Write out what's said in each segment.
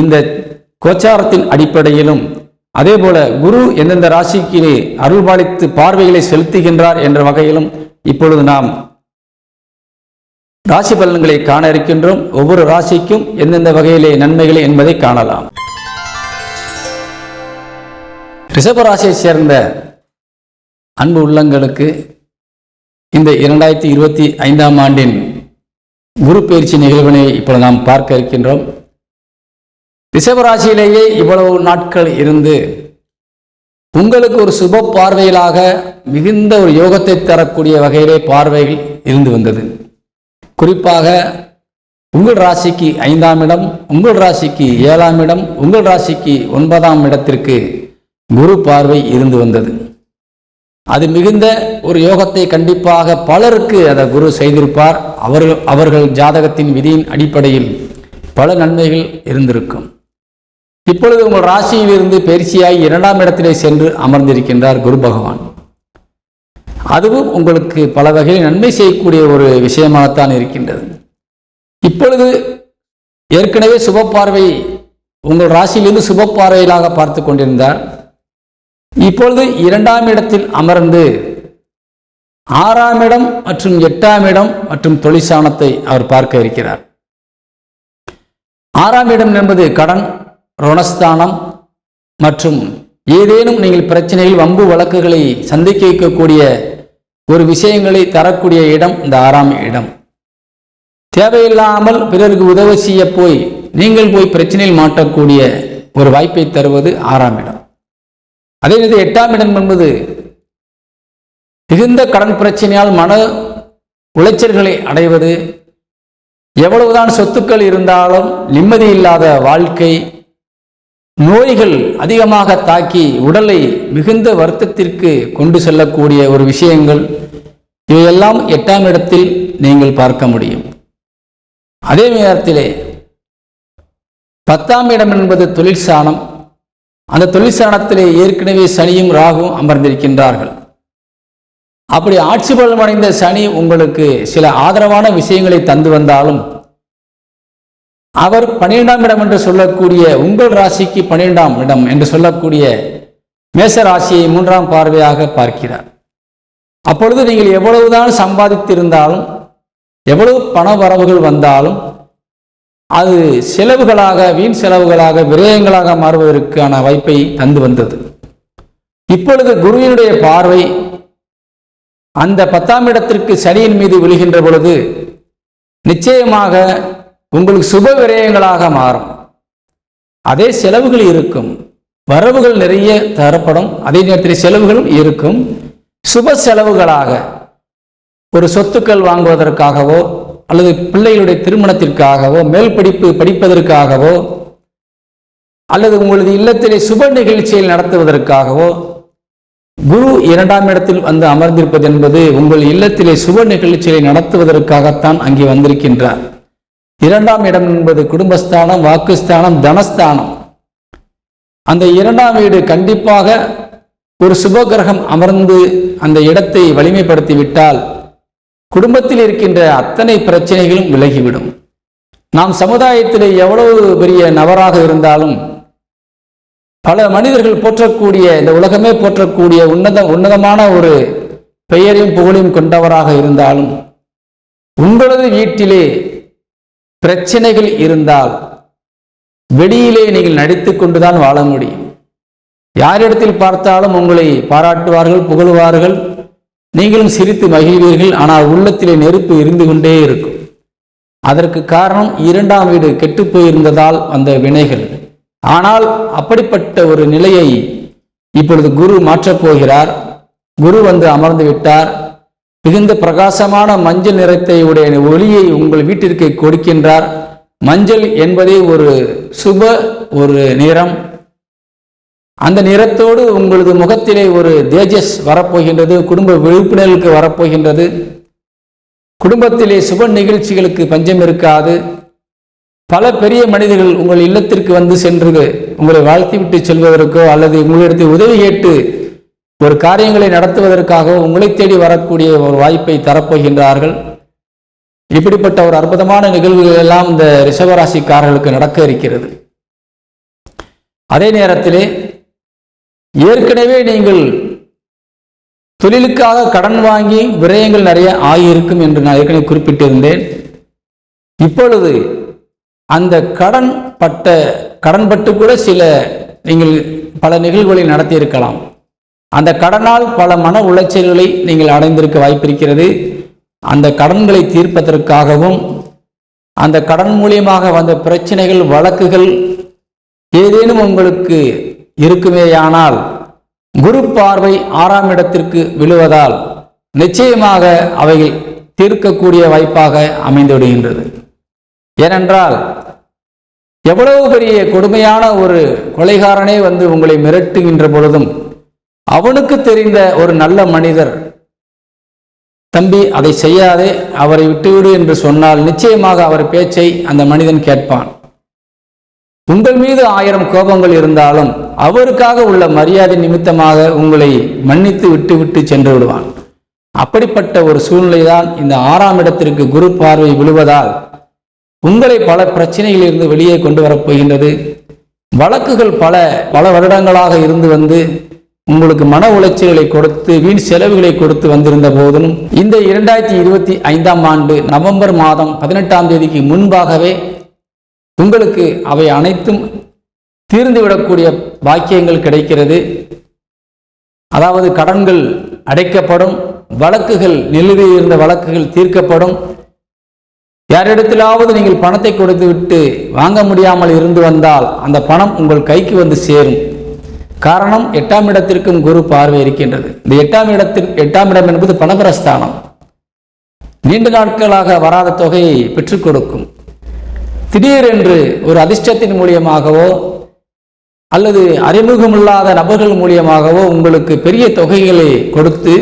இந்த கோச்சாரத்தின் அடிப்படையிலும் அதே போல குரு எந்தெந்த ராசிக்கு அருள்பாலித்து பார்வைகளை செலுத்துகின்றார் என்ற வகையிலும் இப்பொழுது நாம் ராசி பலன்களை காண இருக்கின்றோம். ஒவ்வொரு ராசிக்கும் எந்தெந்த வகையிலே நன்மைகளை என்பதை காணலாம். ரிஷப ராசியை சேர்ந்த அன்பு உள்ளங்களுக்கு இந்த இரண்டாயிரத்தி இருபத்தி ஐந்தாம் ஆண்டின் குரு பயிற்சி நிகழ்வினை இப்போது நாம் பார்க்க இருக்கின்றோம். ரிஷபராசியிலேயே இவ்வளவு நாட்கள் இருந்து உங்களுக்கு ஒரு சுப பார்வையிலாக மிகுந்த ஒரு யோகத்தை தரக்கூடிய வகையிலே பார்வைகள் இருந்து வந்தது. குறிப்பாக உங்கள் ராசிக்கு ஐந்தாம் இடம் உங்கள் ராசிக்கு ஏழாம் இடம் உங்கள் ராசிக்கு ஒன்பதாம் இடத்திற்கு குரு பார்வை இருந்து வந்தது. அது மிகுந்த ஒரு யோகத்தை கண்டிப்பாக பலருக்கு அதை குரு செய்திருப்பார். அவர்கள் அவர்கள் ஜாதகத்தின் விதியின் அடிப்படையில் பல நன்மைகள் இருந்திருக்கும். இப்பொழுது உங்கள் ராசியிலிருந்து பயிற்சியாகி இரண்டாம் இடத்திலே சென்று அமர்ந்திருக்கின்றார் குரு பகவான். அதுவும் உங்களுக்கு பல வகையில் நன்மை செய்யக்கூடிய ஒரு விஷயமாகத்தான் இருக்கின்றது. இப்பொழுது ஏற்கனவே சுப பார்வை உங்கள் ராசியிலிருந்து சுப பார்வையிலாக பார்த்து கொண்டிருந்தார். இப்பொழுது இரண்டாம் இடத்தில் அமர்ந்து ஆறாம் இடம் மற்றும் எட்டாம் இடம் மற்றும் தொழிற்சானத்தை அவர் பார்க்க இருக்கிறார். ஆறாம் இடம் என்பது கடன் ருணஸ்தானம் மற்றும் ஏதேனும் நீங்கள் பிரச்சனையில் வம்பு வழக்குகளை சந்திக்க வைக்கக்கூடிய ஒரு விஷயங்களை தரக்கூடிய இடம் இந்த ஆறாம் இடம். தேவையில்லாமல் பிறருக்கு உதவி செய்ய போய் நீங்கள் போய் பிரச்சனையில் மாட்டக்கூடிய ஒரு வாய்ப்பை தருவது ஆறாம் இடம். அதே நேரத்தில் எட்டாம் இடம் என்பது மிகுந்த கடன் பிரச்சனையால் மன உளைச்சல்களை அடைவது எவ்வளவுதான் சொத்துக்கள் இருந்தாலும் நிம்மதி இல்லாத வாழ்க்கை நோய்கள் அதிகமாக தாக்கி உடலை மிகுந்த வருத்தத்திற்கு கொண்டு செல்லக்கூடிய ஒரு விஷயங்கள் இவையெல்லாம் எட்டாம் இடத்தில் நீங்கள் பார்க்க முடியும். அதே நேரத்திலே பத்தாம் இடம் என்பது தொழிற்சாணம் அந்த தொழிற்சாணத்திலே ஏற்கனவே சனியும் ராகும் அமர்ந்திருக்கின்றார்கள். அப்படி ஆட்சி பலமடைந்த சனி உங்களுக்கு சில ஆதரவான விஷயங்களை தந்து வந்தாலும் அவர் பன்னிரெண்டாம் இடம் என்று சொல்லக்கூடிய உங்கள் ராசிக்கு பன்னிரெண்டாம் இடம் என்று சொல்லக்கூடிய மேச ராசியை மூன்றாம் பார்வையாக பார்க்கிறார். அப்பொழுது நீங்கள் எவ்வளவுதான் சம்பாதித்திருந்தாலும் எவ்வளவு பண வரவுகள் வந்தாலும் அது செலவுகளாக வீண் செலவுகளாக விரயங்களாக மாறுவதற்கான வாய்ப்பை தந்து வந்தது. இப்பொழுது குருவினுடைய பார்வை அந்த பத்தாம் இடத்திற்கு சனியின் மீது விழுகின்ற பொழுது நிச்சயமாக உங்களுக்கு சுப விரயங்களாக மாறும். அதே செலவுகள் இருக்கும். வரவுகள் நிறைய தரப்படும். அதே நேரத்தில் செலவுகளும் இருக்கும். சுப செலவுகளாக ஒரு சொத்துக்கள் வாங்குவதற்காகவோ அல்லது பிள்ளைகளுடைய திருமணத்திற்காகவோ மேல் படிப்பு படிப்பதற்காகவோ அல்லது உங்களது இல்லத்திலே சுப நிகழ்ச்சியில் நடத்துவதற்காகவோ குரு இரண்டாம் இடத்தில் வந்து அமர்ந்திருப்பது என்பது உங்கள் இல்லத்திலே சுப நிகழ்ச்சியை நடத்துவதற்காகத்தான் அங்கே வந்திருக்கின்றார். இரண்டாம் இடம் என்பது குடும்பஸ்தானம் வாக்குஸ்தானம் தனஸ்தானம். அந்த இரண்டாம் வீடு கண்டிப்பாக ஒரு சுபகிரகம் அமர்ந்து அந்த இடத்தை வலிமைப்படுத்தி விட்டால் குடும்பத்தில் இருக்கின்ற அத்தனை பிரச்சனைகளும் விலகிவிடும். நாம் சமுதாயத்திலே எவ்வளவு பெரிய நபராக இருந்தாலும் பல மனிதர்கள் போற்றக்கூடிய இந்த உலகமே போற்றக்கூடிய உன்னத உன்னதமான ஒரு பெயரையும் புகழையும் கொண்டவராக இருந்தாலும் உங்களது வீட்டிலே பிரச்சனைகள் இருந்தால் வெளியிலே நீங்கள் நடித்து கொண்டுதான் வாழ முடியும். யாரிடத்தில் பார்த்தாலும் உங்களை பாராட்டுவார்கள் புகழுவார்கள். நீங்களும் சிரித்து மகிழ்வீர்கள். ஆனால் உள்ளத்திலே நெருப்பு இருந்து கொண்டே இருக்கும். அதற்கு காரணம் இரண்டாம் வீடு கெட்டு போயிருந்ததால் வந்த வினைகள். ஆனால் அப்படிப்பட்ட ஒரு நிலையை இப்பொழுது குரு மாற்றப் போகிறார். குரு வந்து அமர்ந்து விட்டார். மிகுந்த பிரகாசமான மஞ்சள் நிறத்தை உடைய ஒளியை உங்கள் வீட்டிற்கு கொடுக்கின்றார். மஞ்சள் என்பதே ஒரு சுப ஒரு நிறம். அந்த நிறத்தோடு உங்களது முகத்திலே ஒரு தேஜஸ் வரப்போகின்றது குடும்ப விழிப்புணர்வுக்கு வரப்போகின்றது. குடும்பத்திலே சுப நிகழ்ச்சிகளுக்கு பஞ்சம் இருக்காது. பல பெரிய மனிதர்கள் உங்கள் இல்லத்திற்கு வந்து சென்று உங்களை வாழ்த்தி விட்டு செல்வதற்கோ அல்லது உங்களிடத்தில் உதவி கேட்டு ஒரு காரியங்களை நடத்துவதற்காக உங்களை தேடி வரக்கூடிய ஒரு வாய்ப்பை தரப்போகின்றார்கள். இப்படிப்பட்ட ஒரு அற்புதமான நிகழ்வுகள் எல்லாம் இந்த ரிஷபராசிக்காரர்களுக்கு நடக்க இருக்கிறது. அதே நேரத்திலே ஏற்கனவே நீங்கள் தொழிலுக்காக கடன் வாங்கி விரயங்கள் நிறைய ஆகியிருக்கும் என்று நான் ஏற்கனவே குறிப்பிட்டிருந்தேன். இப்பொழுது அந்த கடன் பட்ட கடன்பட்டு கூட சில நீங்கள் பல நிகழ்வுகளை நடத்தியிருக்கலாம். அந்த கடனால் பல மன உளைச்சல்களை நீங்கள் அடைந்திருக்க வாய்ப்பிருக்கிறது. அந்த கடன்களை தீர்ப்பதற்காகவும் அந்த கடன் மூலியமாக வந்த பிரச்சனைகள் வழக்குகள் ஏதேனும் உங்களுக்கு இருக்குமேயானால் குரு பார்வை ஆறாம் இடத்திற்கு விழுவதால் நிச்சயமாக அவைகள் தீர்க்கக்கூடிய வாய்ப்பாக அமைந்துவிடுகின்றது ஏனென்றால் எவ்வளவு பெரிய கொடுமையான ஒரு கொலைகாரனே வந்து உங்களை மிரட்டுகின்ற பொழுதும் அவனுக்கு தெரிந்த ஒரு நல்ல மனிதர் தம்பி அதை செய்யாதே அவரை விட்டுவிடு என்று சொன்னால் நிச்சயமாக அவர் பேச்சை அந்த மனிதன் கேட்பான். உங்கள் மீது ஆயிரம் கோபங்கள் இருந்தாலும் அவருக்காக உள்ள மரியாதை நிமித்தமாக உங்களை மன்னித்து விட்டு விட்டு சென்று விடுவான். அப்படிப்பட்ட ஒரு சூழ்நிலைதான் இந்த ஆறாம் இடத்திற்கு குரு பார்வை விழுவதால் உங்களை பல பிரச்சனைகளிலிருந்து வெளியே கொண்டு வரப்போகின்றது வழக்குகள் பல பல வருடங்களாக இருந்து வந்து உங்களுக்கு மன உளைச்சல்களை கொடுத்து வீண் செலவுகளை கொடுத்து வந்திருந்த போதிலும் இந்த இரண்டாயிரத்தி இருபத்தி ஐந்தாம் ஆண்டு நவம்பர் மாதம் பதினெட்டாம் தேதிக்கு முன்பாகவே உங்களுக்கு அவை அனைத்தும் தீர்ந்துவிடக்கூடிய வாக்கியங்கள் கிடைக்கிறது. அதாவது கடன்கள் அடைக்கப்படும் வழக்குகள் நிலுவையில் இருந்த வழக்குகள் தீர்க்கப்படும். யாரிடத்திலாவது நீங்கள் பணத்தை கொடுத்து விட்டு வாங்க முடியாமல் இருந்து வந்தால் அந்த பணம் உங்கள் கைக்கு வந்து சேரும். காரணம் எட்டாம் இடத்திற்கும் குரு பார்வை இருக்கின்றது. இந்த எட்டாம் இடத்தில் எட்டாம் இடம் என்பது பணபரஸ்தானம். நீண்ட நாட்களாக வராத தொகையை பெற்றுக் கொடுக்கும். திடீரென்று ஒரு அதிர்ஷ்டத்தின் மூலியமாகவோ அல்லது அறிமுகமில்லாத நபர்கள் மூலியமாகவோ உங்களுக்கு பெரிய தொகைகளை கொடுத்து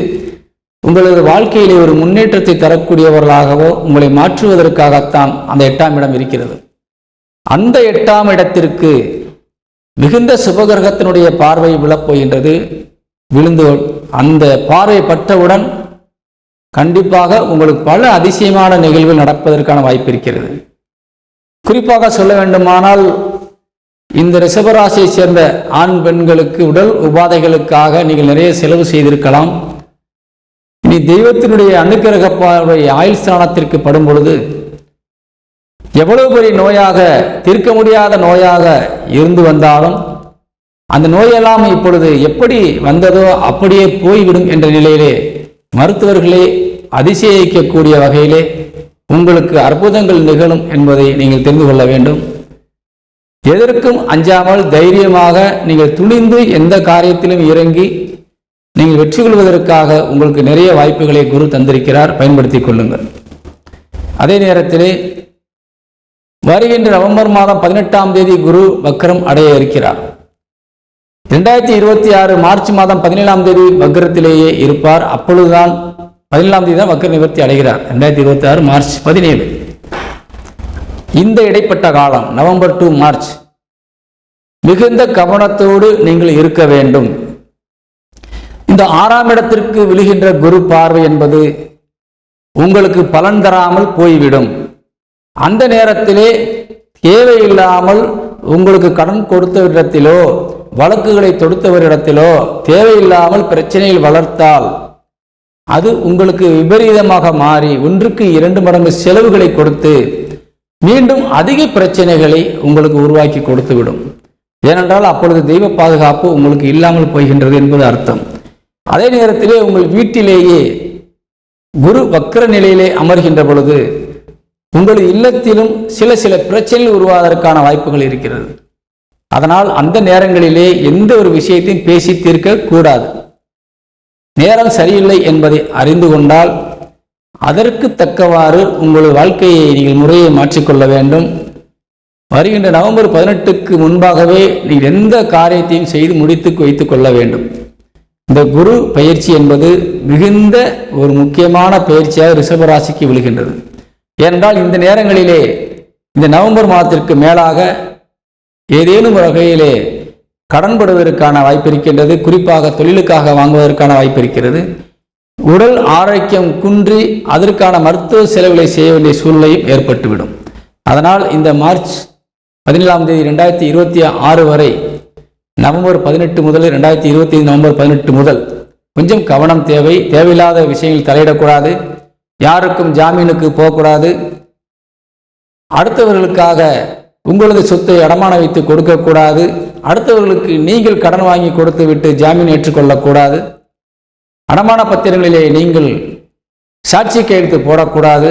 உங்களது வாழ்க்கையிலே ஒரு முன்னேற்றத்தை தரக்கூடியவர்களாகவோ உங்களை மாற்றுவதற்காகத்தான் அந்த எட்டாம் இடம் இருக்கிறது. அந்த எட்டாம் இடத்திற்கு மிகுந்த சுபகிரகத்தினுடைய பார்வை விழப்போகின்றது. விழுந்து அந்த பார்வை பட்டவுடன் கண்டிப்பாக உங்களுக்கு பல அதிசயமான நிகழ்வுகள் நடப்பதற்கான வாய்ப்பு இருக்கிறது. குறிப்பாக சொல்ல வேண்டுமானால் இந்த ரிஷபராசியை சேர்ந்த ஆண் பெண்களுக்கு உடல் உபாதைகளுக்காக நீங்கள் நிறைய செலவு செய்திருக்கலாம். இனி தெய்வத்தினுடைய அனுக்கிரக பார்வை ஆயுள் ஸ்தானத்திற்கு படும் பொழுது எவ்வளவு பெரிய நோயாக தீர்க்க முடியாத நோயாக இருந்து வந்தாலும் அந்த நோயெல்லாம் இப்பொழுது எப்படி வந்ததோ அப்படியே போய்விடும் என்ற நிலையிலே மருத்துவர்களே அதிசயிக்கக்கூடிய வகையிலே உங்களுக்கு அற்புதங்கள் நிகழும் என்பதை நீங்கள் தெரிந்து கொள்ள வேண்டும். எதற்கும் அஞ்சாமல் தைரியமாக நீங்கள் துணிந்து எந்த காரியத்திலும் இறங்கி நீங்கள் வெற்றி கொள்வதற்காக உங்களுக்கு நிறைய வாய்ப்புகளை குரு தந்திருக்கிறார். பயன்படுத்திக் கொள்ளுங்கள். அதே நேரத்திலே வருகின்ற நவம்பர் மாதம் பதினெட்டாம் தேதி குரு வக்ரம் அடைய இருக்கிறார். இரண்டாயிரத்தி இருபத்தி ஆறு மார்ச் மாதம் பதினேழாம் தேதி வக்ரத்திலேயே இருப்பார். அப்பொழுதுதான் பதினேழாம் தேதி தான் வக்ர நிவர்த்தி அடைகிறார். ரெண்டாயிரத்தி இருபத்தி ஆறு மார்ச் பதினேழு. இந்த இடைப்பட்ட காலம் நவம்பர் டு மார்ச் மிகுந்த கவனத்தோடு நீங்கள் இருக்க வேண்டும். இந்த ஆறாம் இடத்திற்கு விழுகின்ற குரு பார்வை என்பது உங்களுக்கு பலன் தராமல் போய்விடும். அந்த நேரத்திலே தேவையில்லாமல் உங்களுக்கு கடன் கொடுத்தவரிடத்திலோ வழக்குகளை தொடுத்தவரிடத்திலோ தேவையில்லாமல் பிரச்சனையில் வளர்த்தால் அது உங்களுக்கு விபரீதமாக மாறி ஒன்றுக்கு இரண்டு மடங்கு செலவுகளை கொடுத்து மீண்டும் அதிக பிரச்சனைகளை உங்களுக்கு உருவாக்கி கொடுத்துவிடும். ஏனென்றால் அப்பொழுது தெய்வ பாதுகாப்பு உங்களுக்கு இல்லாமல் போகின்றது என்பது அர்த்தம். அதே நேரத்திலே உங்கள் வீட்டிலேயே குரு வக்கர நிலையிலே அமர்கின்ற பொழுது உங்கள் இல்லத்திலும் சில சில பிரச்சனைகள் உருவாவதற்கான வாய்ப்புகள் இருக்கிறது. அதனால் அந்த நேரங்களிலே எந்த ஒரு விஷயத்தையும் பேசி தீர்க்க கூடாது. நேரம் சரியில்லை என்பதை அறிந்து கொண்டால் அதற்கு தக்கவாறு உங்கள் வாழ்க்கையை நீங்கள் முறையை மாற்றிக்கொள்ள வேண்டும். வருகின்ற நவம்பர் பதினெட்டுக்கு முன்பாகவே நீங்கள் எந்த காரியத்தையும் செய்து முடித்து வைத்துக் கொள்ள வேண்டும். இந்த குரு பயிற்சி என்பது மிகுந்த ஒரு முக்கியமான பயிற்சியாக ரிஷபராசிக்கு விழுகின்றது. ஏனென்றால் இந்த நேரங்களிலே இந்த நவம்பர் மாதத்திற்கு மேலாக ஏதேனும் வகையிலே கடன்படுவதற்கான வாய்ப்பு இருக்கின்றது குறிப்பாக தொழிலுக்காக வாங்குவதற்கான வாய்ப்பு இருக்கிறது. உடல் ஆரோக்கியம் குன்றி அதற்கான மருத்துவ செலவுகளை செய்ய வேண்டிய சூழ்நிலையும் ஏற்பட்டுவிடும். அதனால் இந்த மார்ச் பதினேழாம் தேதி ரெண்டாயிரத்தி இருபத்தி ஆறு வரை நவம்பர் பதினெட்டு முதல் ரெண்டாயிரத்தி இருபத்தி நவம்பர் பதினெட்டு முதல் கொஞ்சம் கவனம் தேவை. தேவையில்லாத விஷயங்கள் தலையிடக்கூடாது. யாருக்கும் ஜாமீனுக்கு போகக்கூடாது. அடுத்தவர்களுக்காக உங்களது சொத்தை அடமான வைத்து கொடுக்கக்கூடாது. அடுத்தவர்களுக்கு நீங்கள் கடன் வாங்கி கொடுத்து விட்டு ஜாமீன் ஏற்றுக்கொள்ளக்கூடாது. அடமான பத்திரங்களிலே நீங்கள் சாட்சி கையெழுத்து போடக்கூடாது.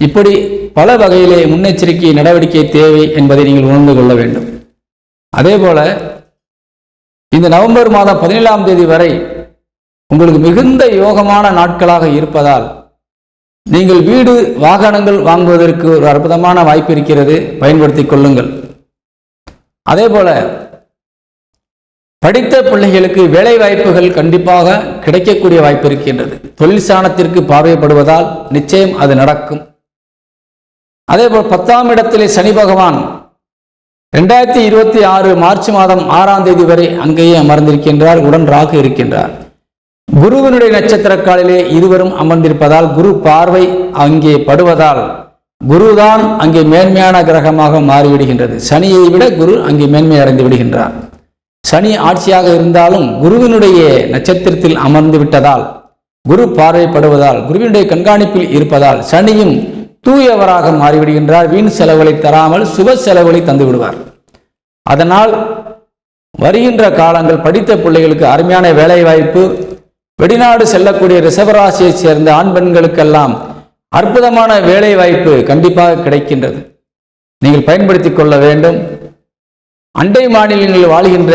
இப்படி பல வகையிலே முன்னெச்சரிக்கை நடவடிக்கை தேவை என்பதை நீங்கள் உணர்ந்து கொள்ள வேண்டும். அதேபோல இந்த நவம்பர் மாதம் பதினேழாம் தேதி வரை உங்களுக்கு மிகுந்த யோகமான நாட்களாக இருப்பதால் நீங்கள் வீடு வாகனங்கள் வாங்குவதற்கு ஒரு அற்புதமான வாய்ப்பு இருக்கிறது. பயன்படுத்திக் கொள்ளுங்கள். அதே போல படித்த பிள்ளைகளுக்கு வேலை வாய்ப்புகள் கண்டிப்பாக கிடைக்கக்கூடிய வாய்ப்பு இருக்கின்றது. தொழில் சாணத்திற்கு பார்வைப்படுவதால் நிச்சயம் அது நடக்கும். அதே போல் பத்தாம் இடத்திலே சனி பகவான் ரெண்டாயிரத்தி இருபத்தி ஆறு மார்ச் மாதம் ஆறாம் தேதி வரை அங்கேயே அமர்ந்திருக்கின்றார். உடன் ராகு இருக்கின்றார். குருவினுடைய நட்சத்திர காலிலே இருவரும் அமர்ந்திருப்பதால் குரு பார்வை அங்கே படுவதால் குருதான் அங்கே மேன்மையான கிரகமாக மாறிவிடுகின்றது. சனியை விட குரு அங்கே மேன்மை அடைந்து விடுகின்றார். சனி ஆட்சியாக இருந்தாலும் குருவினுடைய நட்சத்திரத்தில் அமர்ந்து விட்டதால் குரு பார்வைப்படுவதால் குருவினுடைய கண்காணிப்பில் இருப்பதால் சனியும் தூயவராக மாறிவிடுகின்றார். வீண் செலவுகளை தராமல் சுப செலவுகளை தந்து விடுவார். அதனால் வருகின்ற காலங்கள் படித்த பிள்ளைகளுக்கு அருமையான வேலை வாய்ப்பு வெளிநாடு செல்லக்கூடிய ரிசவராசியைச் சேர்ந்த ஆண் பெண்களுக்கெல்லாம் அற்புதமான வேலை வாய்ப்பு கண்டிப்பாக கிடைக்கின்றது. நீங்கள் பயன்படுத்திக் கொள்ள வேண்டும். அண்டை மாநிலங்களில் வாழ்கின்ற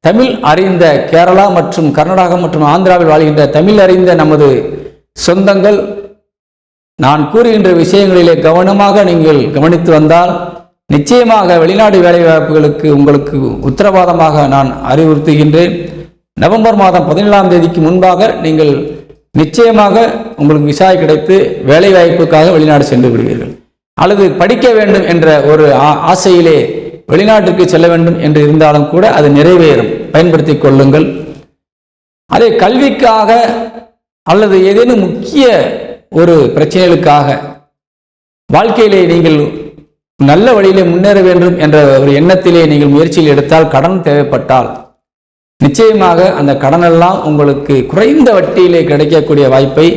தமிழ் அறிந்த கேரளா மற்றும் கர்நாடகா மற்றும் ஆந்திராவில் வாழ்கின்ற தமிழ் அறிந்த நமது சொந்தங்கள் நான் கூறுகின்ற விஷயங்களிலே கவனமாக நீங்கள் கவனித்து வந்தால் நிச்சயமாக வெளிநாடு வேலைவாய்ப்புகளுக்கு உங்களுக்கு உத்தரவாதமாக நான் அறிவுறுத்துகின்றேன். நவம்பர் மாதம் பதினேழாம் தேதிக்கு முன்பாக நீங்கள் நிச்சயமாக உங்களுக்கு விசா கிடைத்து வேலை வாய்ப்புக்காக வெளிநாடு சென்று விடுவீர்கள். அல்லது படிக்க வேண்டும் என்ற ஒரு ஆ- ஆசையிலே வெளிநாட்டுக்கு செல்ல வேண்டும் என்று இருந்தாலும் கூட அது நிறைவேறும். பயன்படுத்தி கொள்ளுங்கள். அதே கல்விக்காக அல்லது ஏதேனும் முக்கிய ஒரு பிரச்சனைகளுக்காக வாழ்க்கையிலே நீங்கள் நல்ல வழியிலே முன்னேற வேண்டும் என்ற ஒரு எண்ணத்திலே நீங்கள் முயற்சியில் எடுத்தால் கடன் தேவைப்பட்டால் நிச்சயமாக அந்த கடனெல்லாம் உங்களுக்கு குறைந்த வட்டியிலே கிடைக்கக்கூடிய வாய்ப்பை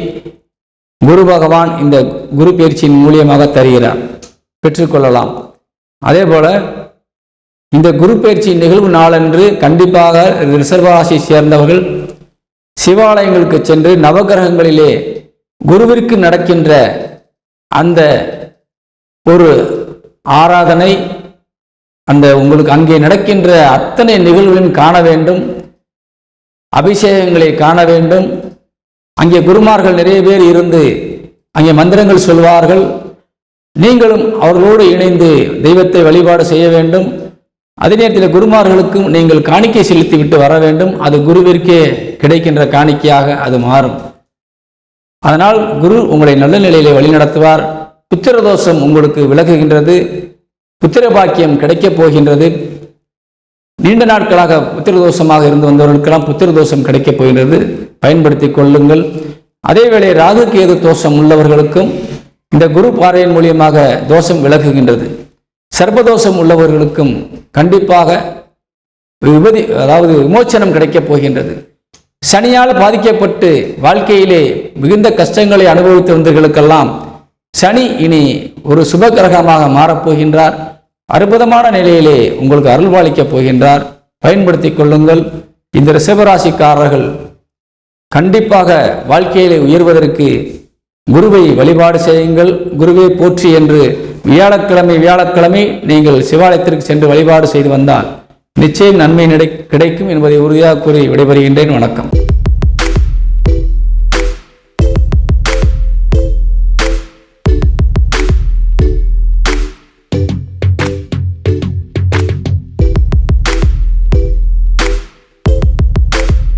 குரு பகவான் இந்த குரு பயிற்சியின் மூலியமாக தருகிறார். பெற்றுக்கொள்ளலாம் அதே போல இந்த குரு பயிற்சி நிகழ்வு நாளன்று கண்டிப்பாக ரிசர்வாசி சேர்ந்தவர்கள் சிவாலயங்களுக்கு சென்று நவகிரகங்களிலே குருவிற்கு நடக்கின்ற அந்த ஒரு ஆராதனை அந்த உங்களுக்கு அங்கே நடக்கின்ற அத்தனை நிகழ்வுகளையும் காண வேண்டும். அபிஷேகங்களை காண வேண்டும். அங்கே குருமார்கள் நிறைய பேர் இருந்து அங்கே மந்திரங்கள் சொல்வார்கள். நீங்களும் அவர்களோடு இணைந்து தெய்வத்தை வழிபாடு செய்ய வேண்டும். அதே நேரத்தில் குருமார்களுக்கும் நீங்கள் காணிக்கை செலுத்தி விட்டு வர வேண்டும். அது குருவிற்கே கிடைக்கின்ற காணிக்கையாக அது மாறும். அதனால் குரு உங்களை நல்ல நிலையிலே வழிநடத்துவார். புத்திரதோஷம் உங்களுக்கு விலகுகின்றது. புத்திர பாக்கியம் கிடைக்கப் போகின்றது. நீண்ட நாட்களாக புத்திரதோஷமாக இருந்து வந்தவர்களுக்கெல்லாம் புத்திரதோஷம் கிடைக்கப் போகின்றது. பயன்படுத்தி கொள்ளுங்கள். அதேவேளை ராகு கேது தோஷம் உள்ளவர்களுக்கும் இந்த குரு பாறையின் மூலியமாக தோஷம் விலகுகின்றது. சர்பதோஷம் உள்ளவர்களுக்கும் கண்டிப்பாக விபதி அதாவது விமோச்சனம் கிடைக்கப் போகின்றது. சனியால் பாதிக்கப்பட்டு வாழ்க்கையிலே மிகுந்த கஷ்டங்களை அனுபவித்து வந்தவர்களுக்கெல்லாம் சனி இனி ஒரு சுபகிரகமாக மாறப்போகின்றார். அற்புதமான நிலையிலே உங்களுக்கு அருள்வாளிக்கப் போகின்றார். பயன்படுத்திக் கொள்ளுங்கள். இந்த ரிஷபராசிக்காரர்கள் கண்டிப்பாக வாழ்க்கையிலே உயர்வதற்கு குருவை வழிபாடு செய்யுங்கள். குருவை போற்றி என்று வியாழக்கிழமை வியாழக்கிழமை நீங்கள் சிவாலயத்திற்கு சென்று வழிபாடு செய்து வந்தால் நிச்சயம் நன்மை கிடைக்கும் என்பதை உறுதியாக கூறி விடைபெறுகின்றேன். வணக்கம்.